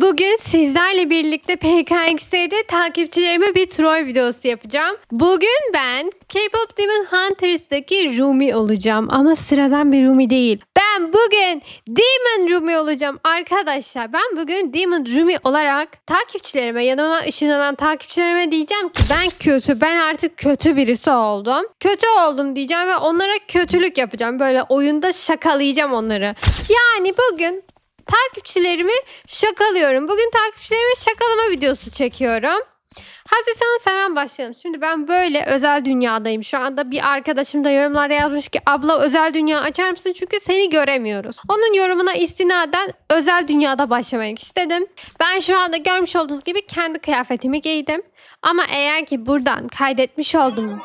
Bugün sizlerle birlikte PKX'de takipçilerime bir troll videosu yapacağım. Bugün ben K-pop Demon Hunters'daki Rumi olacağım ama sıradan bir Rumi değil. Ben bugün Demon Rumi olacağım arkadaşlar. Ben bugün Demon Rumi olarak takipçilerime yanıma ışınlanan takipçilerime diyeceğim ki ben kötü ben artık kötü birisi oldum. Kötü oldum diyeceğim ve onlara kötülük yapacağım. Böyle oyunda şakalayacağım onları. Yani bugün takipçilerimi şakalıyorum. Bugün takipçilerime şakalama videosu çekiyorum. Hazırsanız hemen başlayalım. Şimdi ben böyle özel dünyadayım. Şu anda bir arkadaşım da yorumlarda yazmış ki abla özel dünya açar mısın? Çünkü seni göremiyoruz. Onun yorumuna istinaden özel dünyada başlamak istedim. Ben şu anda görmüş olduğunuz gibi kendi kıyafetimi giydim. Ama eğer ki buradan kaydetmiş oldum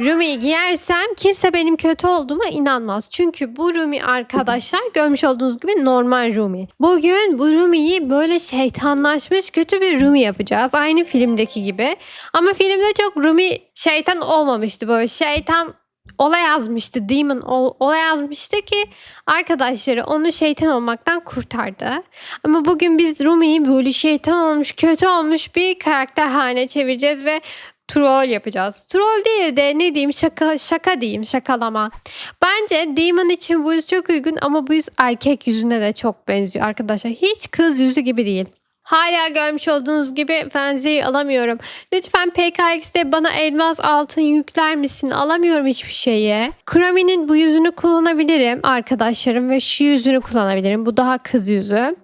Rumi'yi giyersem kimse benim kötü olduğuma inanmaz. Çünkü bu Rumi arkadaşlar görmüş olduğunuz gibi normal Rumi. Bugün bu Rumi'yi böyle şeytanlaşmış kötü bir Rumi yapacağız. Aynı filmdeki gibi. Ama filmde çok Rumi şeytan olmamıştı. Böyle şeytan ola yazmıştı. Demon ol, ola yazmıştı ki arkadaşları onu şeytan olmaktan kurtardı. Ama bugün biz Rumi'yi böyle şeytan olmuş, kötü olmuş bir karakter haline çevireceğiz ve troll yapacağız. Troll değil de ne diyeyim şaka şaka diyeyim şakalama. Bence Demon için bu yüz çok uygun ama bu yüz erkek yüzüne de çok benziyor arkadaşlar. Hiç kız yüzü gibi değil. Hala görmüş olduğunuz gibi Fenzi'yi alamıyorum. Lütfen PKX'de bana elmas altın yükler misin? Alamıyorum hiçbir şeyi. Krami'nin bu yüzünü kullanabilirim arkadaşlarım ve şu yüzünü kullanabilirim. Bu daha kız yüzü.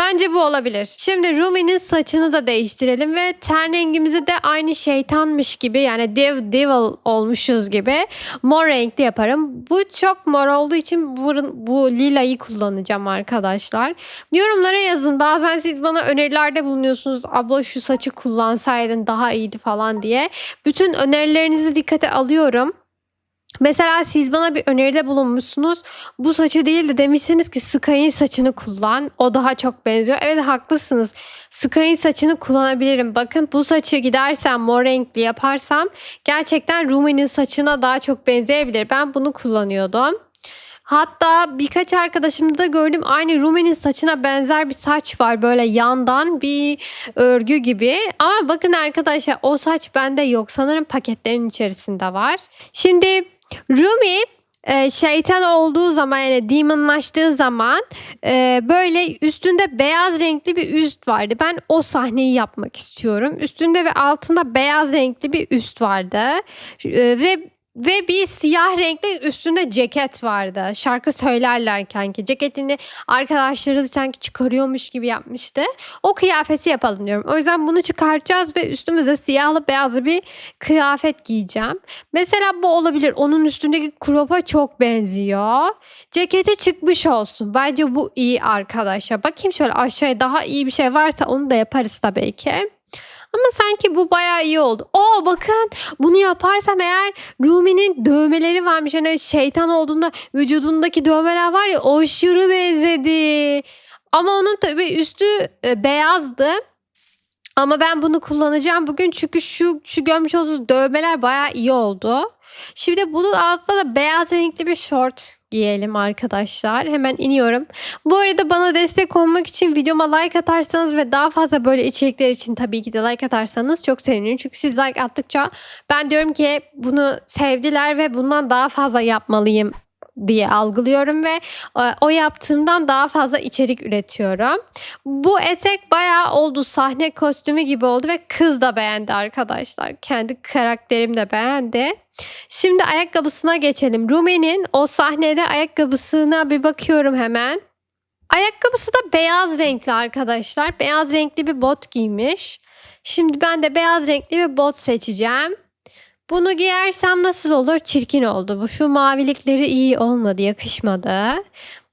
Bence bu olabilir. Şimdi Rumi'nin saçını da değiştirelim ve ten rengimizi de aynı şeytanmış gibi yani dev devil olmuşuz gibi mor renkli yaparım. Bu çok mor olduğu için bu, bu lilayı kullanacağım arkadaşlar. Yorumlara yazın. Bazen siz bana önerilerde bulunuyorsunuz. Abla şu saçı kullansaydın daha iyiydi falan diye. Bütün önerilerinizi dikkate alıyorum. Mesela siz bana bir öneride bulunmuşsunuz. Bu saçı değil de demişsiniz ki Sky'in saçını kullan. O daha çok benziyor. Evet haklısınız. Sky'in saçını kullanabilirim. Bakın bu saçı gidersem mor renkli yaparsam gerçekten Rumi'nin saçına daha çok benzeyebilir. Ben bunu kullanıyordum. Hatta birkaç arkadaşımda da gördüm aynı Rumi'nin saçına benzer bir saç var böyle yandan bir örgü gibi. Ama bakın arkadaşlar o saç bende yok sanırım paketlerin içerisinde var. Şimdi Rumi e, şeytan olduğu zaman yani demonlaştığı zaman e, böyle üstünde beyaz renkli bir üst vardı. Ben o sahneyi yapmak istiyorum. Üstünde ve altında beyaz renkli bir üst vardı. E, ve ve bir siyah renkli üstünde ceket vardı. Şarkı söylerlerken ki ceketini arkadaşları sanki çıkarıyormuş gibi yapmıştı. O kıyafeti yapalım diyorum. O yüzden bunu çıkartacağız ve üstümüze siyahlı beyazlı bir kıyafet giyeceğim. Mesela bu olabilir. Onun üstündeki kropa çok benziyor. Ceketi çıkmış olsun. Bence bu iyi arkadaşlar. Bakayım şöyle aşağıya daha iyi bir şey varsa onu da yaparız tabii ki. Ama sanki bu bayağı iyi oldu. Oo bakın bunu yaparsam eğer Rumi'nin dövmeleri varmış. Hani şeytan olduğunda vücudundaki dövmeler var ya aşırı benzedi. Ama onun tabii üstü e, beyazdı. Ama ben bunu kullanacağım bugün çünkü şu şu görmüş olduğunuz dövmeler bayağı iyi oldu. Şimdi bunun altında da beyaz renkli bir short giyelim arkadaşlar. Hemen iniyorum. Bu arada bana destek olmak için videoma like atarsanız ve daha fazla böyle içerikler için tabii ki de like atarsanız çok sevinirim. Çünkü siz like attıkça ben diyorum ki bunu sevdiler ve bundan daha fazla yapmalıyım diye algılıyorum ve e, o yaptığımdan daha fazla içerik üretiyorum. Bu etek bayağı oldu sahne kostümü gibi oldu ve kız da beğendi arkadaşlar. Kendi karakterim de beğendi. Şimdi ayakkabısına geçelim. Rumi'nin o sahnede ayakkabısına bir bakıyorum hemen. Ayakkabısı da beyaz renkli arkadaşlar. Beyaz renkli bir bot giymiş. Şimdi ben de beyaz renkli bir bot seçeceğim. Bunu giyersem nasıl olur? Çirkin oldu. Bu şu mavilikleri iyi olmadı, yakışmadı.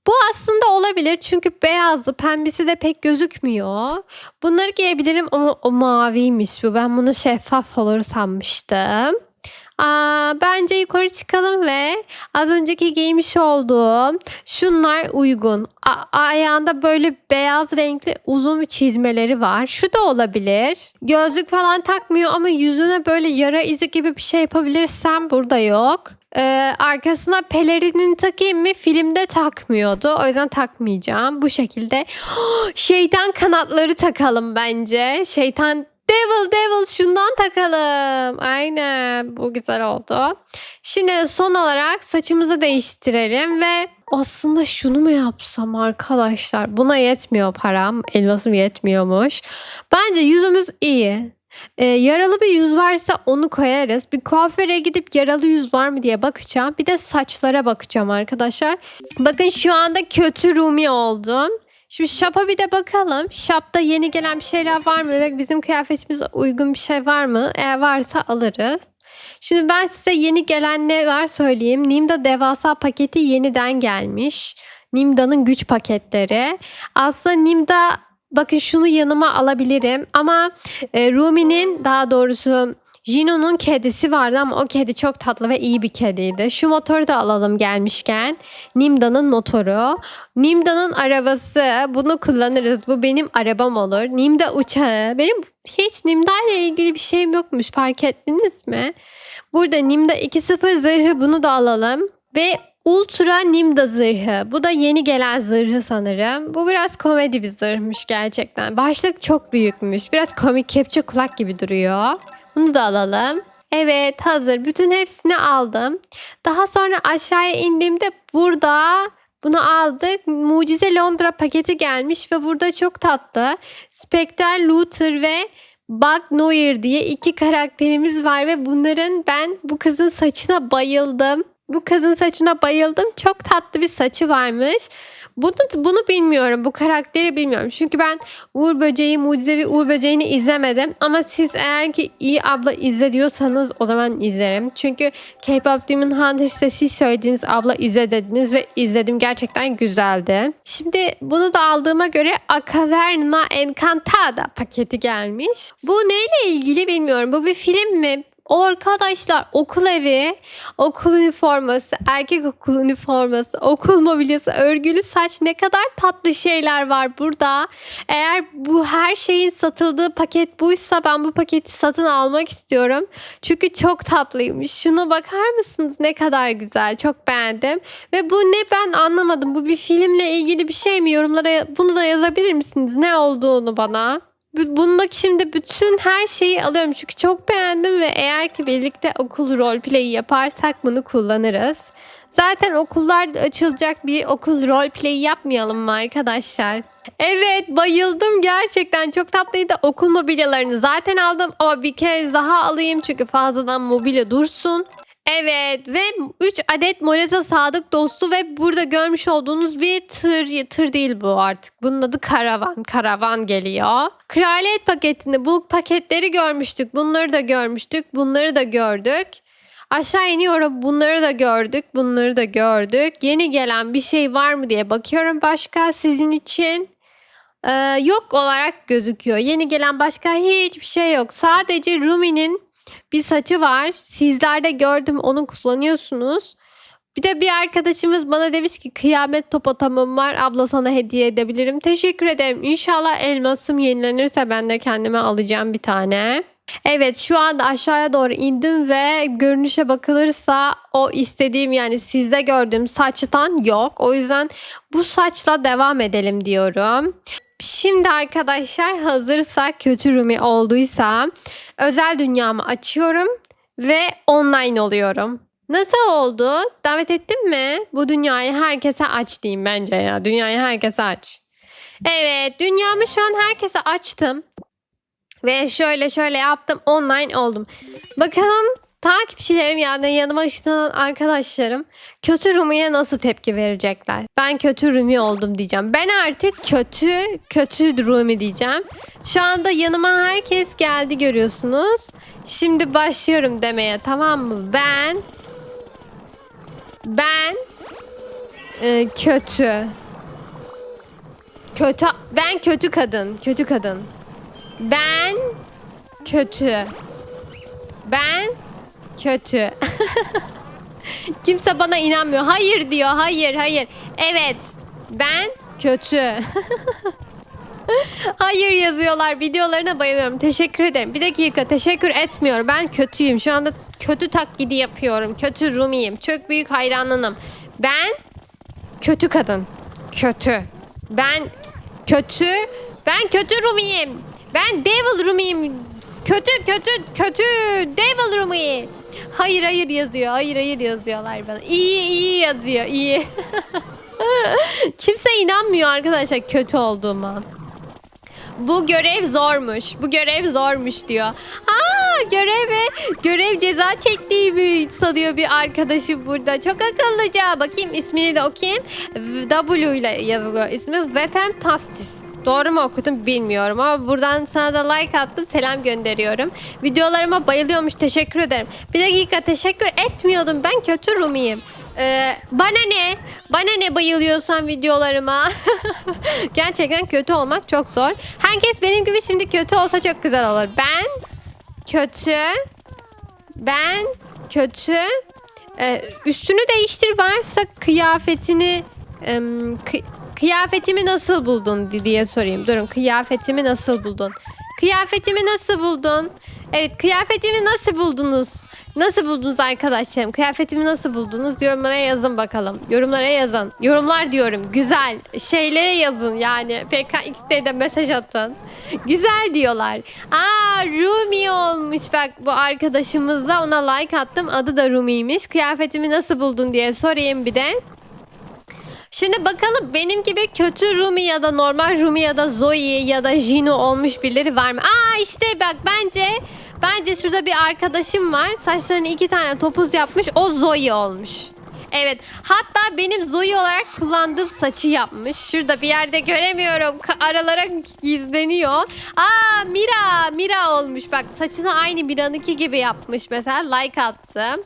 Bu aslında olabilir çünkü beyazlı, pembesi de pek gözükmüyor. Bunları giyebilirim ama o maviymiş bu. Ben bunu şeffaf olur sanmıştım. Aa, bence yukarı çıkalım ve az önceki giymiş olduğum şunlar uygun. A- ayağında böyle beyaz renkli uzun çizmeleri var. Şu da olabilir. Gözlük falan takmıyor ama yüzüne böyle yara izi gibi bir şey yapabilirsem burada yok. Ee, arkasına pelerinini takayım mı? Filmde takmıyordu. O yüzden takmayacağım. Bu şekilde şeytan kanatları takalım bence. Şeytan Devil devil şundan takalım. Aynen bu güzel oldu. Şimdi son olarak saçımızı değiştirelim ve aslında şunu mu yapsam arkadaşlar? Buna yetmiyor param. Elmasım yetmiyormuş. Bence yüzümüz iyi. Ee, yaralı bir yüz varsa onu koyarız. Bir kuaföre gidip yaralı yüz var mı diye bakacağım. Bir de saçlara bakacağım arkadaşlar. Bakın şu anda kötü Rumi oldum. Şimdi şapa bir de bakalım. Şapta yeni gelen bir şeyler var mı? Ve bizim kıyafetimize uygun bir şey var mı? Eğer varsa alırız. Şimdi ben size yeni gelen ne var söyleyeyim. Nimda devasa paketi yeniden gelmiş. Nimda'nın güç paketleri. Aslında Nimda bakın şunu yanıma alabilirim. Ama e, Rumi'nin daha doğrusu Jino'nun kedisi vardı ama o kedi çok tatlı ve iyi bir kediydi. Şu motoru da alalım gelmişken. Nimda'nın motoru. Nimda'nın arabası. Bunu kullanırız. Bu benim arabam olur. Nimda uçağı. Benim hiç Nimda ile ilgili bir şeyim yokmuş. Fark ettiniz mi? Burada Nimda 2.0 zırhı bunu da alalım. Ve Ultra Nimda zırhı. Bu da yeni gelen zırhı sanırım. Bu biraz komedi bir zırhmış gerçekten. Başlık çok büyükmüş. Biraz komik kepçe kulak gibi duruyor. Bunu da alalım. Evet hazır. Bütün hepsini aldım. Daha sonra aşağıya indiğimde burada bunu aldık. Mucize Londra paketi gelmiş ve burada çok tatlı. Spectre, Luther ve Bug Noir diye iki karakterimiz var ve bunların ben bu kızın saçına bayıldım. Bu kızın saçına bayıldım. Çok tatlı bir saçı varmış. Bunu, bunu bilmiyorum. Bu karakteri bilmiyorum. Çünkü ben Uğur Böceği, Mucizevi Uğur Böceği'ni izlemedim. Ama siz eğer ki iyi abla izle diyorsanız o zaman izlerim. Çünkü K-Pop Demon Hunters'te siz söylediğiniz abla izle dediniz ve izledim. Gerçekten güzeldi. Şimdi bunu da aldığıma göre Acaverna Encantada paketi gelmiş. Bu neyle ilgili bilmiyorum. Bu bir film mi? O arkadaşlar okul evi, okul üniforması, erkek okul üniforması, okul mobilyası, örgülü saç ne kadar tatlı şeyler var burada. Eğer bu her şeyin satıldığı paket buysa ben bu paketi satın almak istiyorum. Çünkü çok tatlıymış. Şuna bakar mısınız ne kadar güzel. Çok beğendim. Ve bu ne ben anlamadım. Bu bir filmle ilgili bir şey mi? Yorumlara bunu da yazabilir misiniz? Ne olduğunu bana. Bu- Bundaki şimdi bütün her şeyi alıyorum çünkü çok beğendim ve eğer ki birlikte okul roleplay'i yaparsak bunu kullanırız. Zaten okullar açılacak bir okul roleplay'i yapmayalım mı arkadaşlar? Evet bayıldım gerçekten çok tatlıydı. Okul mobilyalarını zaten aldım ama bir kez daha alayım çünkü fazladan mobilya dursun. Evet ve 3 adet Moleza Sadık dostu ve burada görmüş olduğunuz bir tır, tır değil bu artık. Bunun adı karavan. Karavan geliyor. Kraliyet paketinde bu paketleri görmüştük. Bunları da görmüştük. Bunları da gördük. Aşağı iniyorum. Bunları da gördük. Bunları da gördük. Yeni gelen bir şey var mı diye bakıyorum başka sizin için. Ee, yok olarak gözüküyor. Yeni gelen başka hiçbir şey yok. Sadece Rumi'nin bir saçı var. Sizlerde gördüm onu kullanıyorsunuz. Bir de bir arkadaşımız bana demiş ki kıyamet topatamım var abla sana hediye edebilirim. Teşekkür ederim. İnşallah elmasım yenilenirse ben de kendime alacağım bir tane. Evet şu anda aşağıya doğru indim ve görünüşe bakılırsa o istediğim yani sizde gördüğüm saçtan yok. O yüzden bu saçla devam edelim diyorum. Şimdi arkadaşlar hazırsa kötü Rumi olduysa özel dünyamı açıyorum ve online oluyorum. Nasıl oldu? Davet ettin mi? Bu dünyayı herkese aç diyeyim bence ya. Dünyayı herkese aç. Evet dünyamı şu an herkese açtım. Ve şöyle şöyle yaptım online oldum. Bakalım takipçilerim yani yanıma ışınlanan arkadaşlarım kötü Rumi'ye nasıl tepki verecekler? Ben kötü Rumi oldum diyeceğim. Ben artık kötü, kötü Rumi diyeceğim. Şu anda yanıma herkes geldi görüyorsunuz. Şimdi başlıyorum demeye tamam mı? Ben ben e, kötü kötü ben kötü kadın kötü kadın ben kötü ben kötü kimse bana inanmıyor hayır diyor hayır hayır evet ben kötü Hayır yazıyorlar. Videolarına bayılıyorum. Teşekkür ederim. Bir dakika teşekkür etmiyorum. Ben kötüyüm. Şu anda kötü taklidi yapıyorum. Kötü Rumi'yim. Çok büyük hayranınım. Ben kötü kadın. Kötü. Ben kötü. Ben kötü Rumi'yim. Ben Devil Rumi'yim. Kötü kötü kötü Devil Rumi. Hayır hayır yazıyor. Hayır hayır yazıyorlar bana. İyi iyi yazıyor. iyi. Kimse inanmıyor arkadaşlar kötü olduğuma. Bu görev zormuş. Bu görev zormuş diyor. Aa göreve görev ceza çektiğimi sanıyor bir arkadaşım burada. Çok akıllıca. Bakayım ismini de okuyayım. W ile yazılıyor ismi. Weapon Tastis. Doğru mu okudum bilmiyorum ama buradan sana da like attım selam gönderiyorum. Videolarıma bayılıyormuş teşekkür ederim. Bir dakika teşekkür etmiyordum ben kötü Rumi'yim. Ee, bana ne? Bana ne bayılıyorsan videolarıma? Gerçekten kötü olmak çok zor. Herkes benim gibi şimdi kötü olsa çok güzel olur. Ben kötü. Ben kötü. Ee, üstünü değiştir varsa kıyafetini em, kı- kıyafetimi nasıl buldun di- diye sorayım. Durun kıyafetimi nasıl buldun? Kıyafetimi nasıl buldun? Evet kıyafetimi nasıl buldunuz? Nasıl buldunuz arkadaşlarım? Kıyafetimi nasıl buldunuz? Yorumlara yazın bakalım. Yorumlara yazın. Yorumlar diyorum. Güzel. Şeylere yazın yani. PKX'de mesaj atın. Güzel diyorlar. Aa Rumi olmuş bak bu arkadaşımız da ona like attım. Adı da Rumi'ymiş. Kıyafetimi nasıl buldun diye sorayım bir de. Şimdi bakalım benim gibi kötü Rumi ya da normal Rumi ya da Zoe ya da Jino olmuş birileri var mı? Aa işte bak bence bence şurada bir arkadaşım var. Saçlarını iki tane topuz yapmış. O Zoe olmuş. Evet. Hatta benim Zoe olarak kullandığım saçı yapmış. Şurada bir yerde göremiyorum. Aralara gizleniyor. Aa Mira. Mira olmuş. Bak saçını aynı Mira'nınki gibi yapmış mesela. Like attım.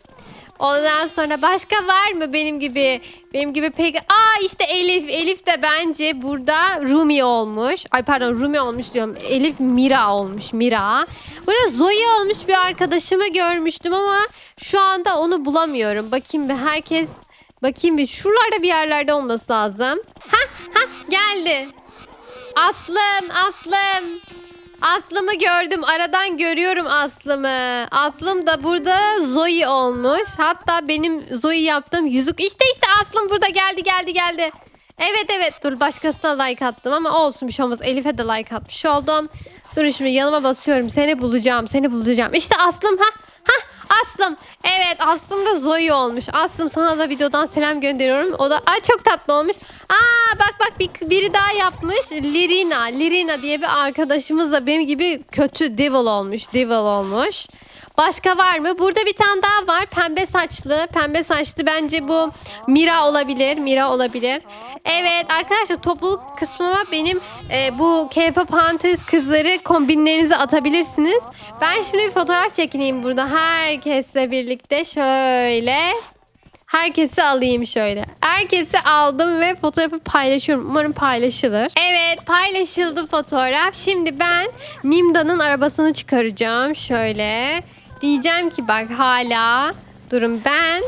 Ondan sonra başka var mı benim gibi benim gibi pek Aa işte Elif Elif de bence burada Rumi olmuş. Ay pardon Rumi olmuş diyorum. Elif Mira olmuş Mira. Burada Zoe olmuş bir arkadaşımı görmüştüm ama şu anda onu bulamıyorum. Bakayım bir herkes bakayım bir şuralarda bir yerlerde olması lazım. Ha ha geldi. Aslım Aslım. Aslım'ı gördüm. Aradan görüyorum Aslım'ı. Aslım da burada Zoe olmuş. Hatta benim Zoe yaptığım yüzük. İşte işte Aslım burada geldi geldi geldi. Evet evet dur başkasına like attım ama olsun bir şey olmaz. Elif'e de like atmış oldum. Dur şimdi yanıma basıyorum. Seni bulacağım seni bulacağım. İşte Aslım ha. Aslım. Evet Aslım da Zoe olmuş. Aslım sana da videodan selam gönderiyorum. O da Aa, çok tatlı olmuş. Aa bak bak bir, biri daha yapmış. Lirina. Lirina diye bir arkadaşımız da benim gibi kötü devil olmuş. Devil olmuş. Başka var mı? Burada bir tane daha var. Pembe saçlı. Pembe saçlı bence bu Mira olabilir. Mira olabilir. Evet arkadaşlar topluluk kısmıma benim e, bu K-pop Hunters kızları kombinlerinizi atabilirsiniz. Ben şimdi bir fotoğraf çekineyim burada herkesle birlikte şöyle. Herkesi alayım şöyle. Herkesi aldım ve fotoğrafı paylaşıyorum. Umarım paylaşılır. Evet paylaşıldı fotoğraf. Şimdi ben Nimda'nın arabasını çıkaracağım. Şöyle. Diyeceğim ki bak hala. Durun ben.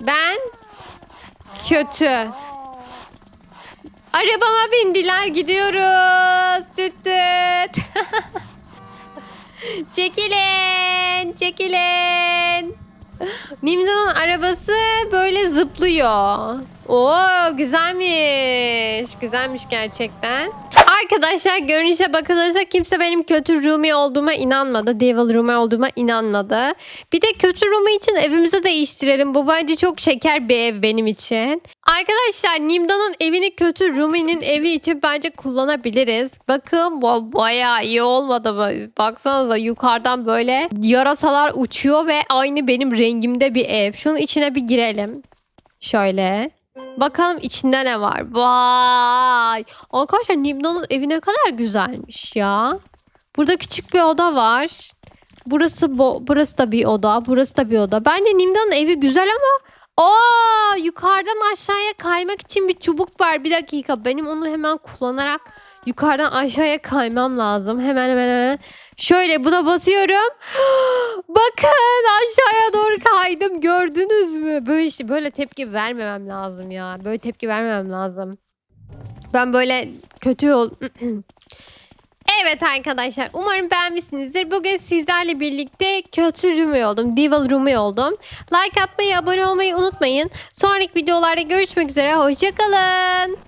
Ben kötü. Arabama bindiler gidiyoruz. Düt düt. çekilin. Çekilin. Nimda'nın arabası böyle zıplıyor. Oo güzelmiş. Güzelmiş gerçekten. Arkadaşlar görünüşe bakılırsa kimse benim kötü Rumi olduğuma inanmadı. Devil Rumi olduğuma inanmadı. Bir de kötü Rumi için evimizi değiştirelim. Bu bence çok şeker bir ev benim için. Arkadaşlar Nimda'nın evini kötü Rumi'nin evi için bence kullanabiliriz. Bakın bu bayağı iyi olmadı? Baksanıza yukarıdan böyle yarasalar uçuyor ve aynı benim rengimde bir ev. Şunun içine bir girelim. Şöyle. Bakalım içinde ne var. Vay. Arkadaşlar Nimda'nın evi ne kadar güzelmiş ya. Burada küçük bir oda var. Burası bo- burası da bir oda. Burası da bir oda. Bence Nimda'nın evi güzel ama Aa, yukarıdan aşağıya kaymak için bir çubuk var. Bir dakika. Benim onu hemen kullanarak yukarıdan aşağıya kaymam lazım. Hemen hemen hemen. Şöyle buna basıyorum. Bakın aşağıya doğru kaydım. Gördünüz mü? Böyle işte böyle tepki vermemem lazım ya. Böyle tepki vermemem lazım. Ben böyle kötü ol. Evet arkadaşlar umarım beğenmişsinizdir. Bugün sizlerle birlikte kötü Rumi oldum. Devil Rumi oldum. Like atmayı, abone olmayı unutmayın. Sonraki videolarda görüşmek üzere. Hoşçakalın.